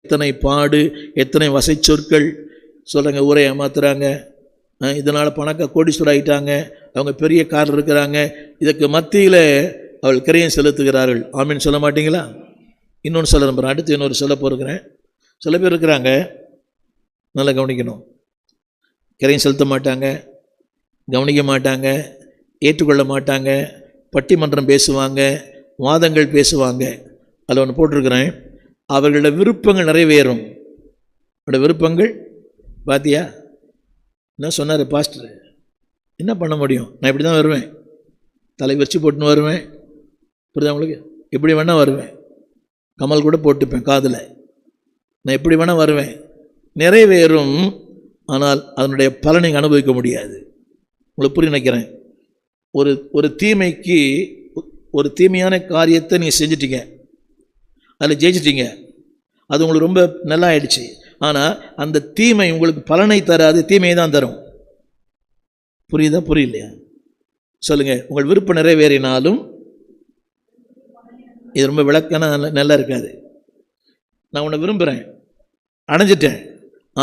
எத்தனை பாடு எத்தனை வசை சொற்கள் சொல்கிறாங்க ஊரை ஏமாத்துறாங்க. இதனால் பணக்க கோடீஸ்வரர் ஆகிட்டாங்க அவங்க பெரிய கார் இருக்கிறாங்க. இதுக்கு மத்தியில் அவள் கிரையம் செலுத்துகிறார்கள். ஆமீன் சொல்ல மாட்டிங்களா? இன்னொன்று சொல்ல நம்புறேன் அடுத்து இன்னொரு சொல்ல போகிறேன் சில பேர் இருக்கிறாங்க. நல்லா கவனிக்கணும். கிரையம் செலுத்த மாட்டாங்க. கவனிக்க மாட்டாங்க. ஏற்றுக்கொள்ள மாட்டாங்க. பட்டிமன்றம் பேசுவாங்க. வாதங்கள் பேசுவாங்க. அதில் ஒன்று போட்டிருக்கிறேன். அவர்களோட விருப்பங்கள் நிறைவேறும். அவரோட விருப்பங்கள் பாத்தியா? என்ன சொன்னார் பாஸ்டர் என்ன பண்ண முடியும்? நான் இப்படி தான் வருவேன். தலை வச்சு போட்டுன்னு வருவேன். புரியுதா உங்களுக்கு? எப்படி வேணால் வருவேன். கமல் கூட போட்டுப்பேன் காதில். நான் எப்படி வேணால் வருவேன். நிறைவேறும் ஆனால் அதனுடைய பலனை அனுபவிக்க முடியாது. உங்களுக்கு புரிய நினைக்கிறேன். ஒரு ஒரு தீமைக்கு ஒரு தீமையான காரியத்தை நீங்கள் செஞ்சிட்டீங்க. அதில் ஜெயிச்சிட்டீங்க. அது உங்களுக்கு ரொம்ப நல்லா ஆயிடுச்சு ஆனால் அந்த தீமை உங்களுக்கு பலனை தராது தீமையை தான் தரும். புரியுதா? புரியலையா? சொல்லுங்கள் உங்கள் விருப்பம் நிறைவேறினாலும் இது ரொம்ப விளக்கன நல்லா இருக்காது. நான் உன்னை விரும்புகிறேன் அணைஞ்சிட்டேன்.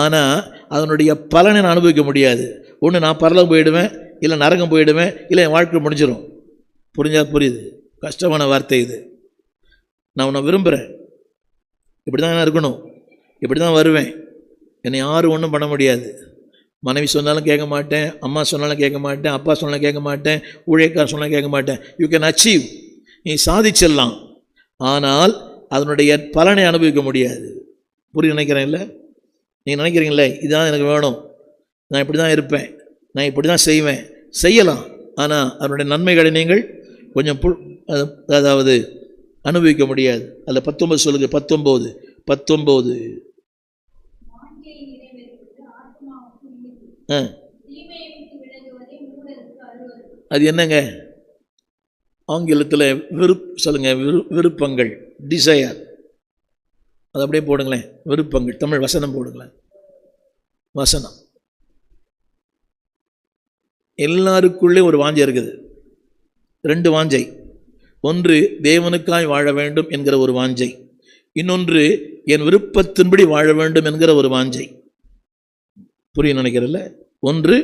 ஆனால் அதனுடைய பலனை நான் அனுபவிக்க முடியாது. ஒன்று நான் பரலம் போயிடுவேன் இல்லை நரகம் போயிடுவேன் இல்லை என் வாழ்க்கை முடிஞ்சிடும் புரிஞ்சால் புரியுது? கஷ்டமான வார்த்தை இது. நான் உன்னை விரும்புகிறேன் இப்படி தான் நான் இருக்கணும். இப்படி தான் வருவேன். என்னை யாரும் ஒன்றும் பண்ண முடியாது. மனைவி சொன்னாலும் கேட்க மாட்டேன். அம்மா சொன்னாலும் கேட்க மாட்டேன். அப்பா சொன்னாலும் கேட்க மாட்டேன். ஊழியக்கார் சொன்னாலும் கேட்க மாட்டேன். யூ கேன் அச்சீவ் நீ சாதிச்சிடலாம். ஆனால் அதனுடைய பலனை அனுபவிக்க முடியாது. புரிய நினைக்கிறேன் இல்லை? நீங்கள் நினைக்கிறீங்களே இதுதான் எனக்கு வேணும். நான் இப்படி தான் இருப்பேன். நான் இப்படி தான் செய்வேன். செய்யலாம். ஆனால் அதனுடைய நன்மைகளை நீங்கள் கொஞ்சம் புல் அதாவது அனுபவிக்க முடியாது. அதில் பத்தொம்பது சொல்லுங்கள் பத்தொம்போது பத்தொம்போது ஆ. அது என்னங்க? ஆங்கிலத்தில் விருப் சொல்லுங்க விரு விருப்பங்கள் டிசையர் அது அப்படியே போடுங்களேன். விருப்பங்கள் தமிழ் வசனம் போடுங்களேன். வசனம். எல்லாருக்குள்ளே ஒரு வாஞ்சை இருக்குது. ரெண்டு வாஞ்சை. ஒன்று தேவனுக்காய் வாழ வேண்டும் என்கிற ஒரு வாஞ்சை. இன்னொன்று என் விருப்பத்தின்படி வாழ வேண்டும் என்கிற ஒரு வாஞ்சை. புரிய நினைக்கிறல்ல? ஒன்று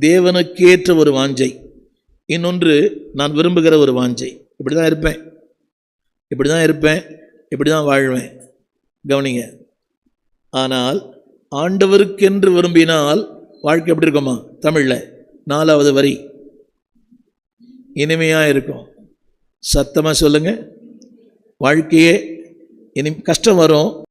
தேவனுக்கேற்ற ஒரு வாஞ்சை. இன்னொன்று நான் விரும்புகிற ஒரு வாஞ்சை. இப்படி தான் இருப்பேன். இப்படி தான் இருப்பேன். இப்படி தான் வாழ்வேன். கவனிங்க. ஆனால் ஆண்டவருக்கென்று விரும்பினால் வாழ்க்கை எப்படி இருக்குமா? தமிழில் நாலாவது வரி. இனிமையாக இருக்கும். சத்தமாக சொல்லுங்கள் வாழ்க்கையே இனி கஷ்டம் வரும்.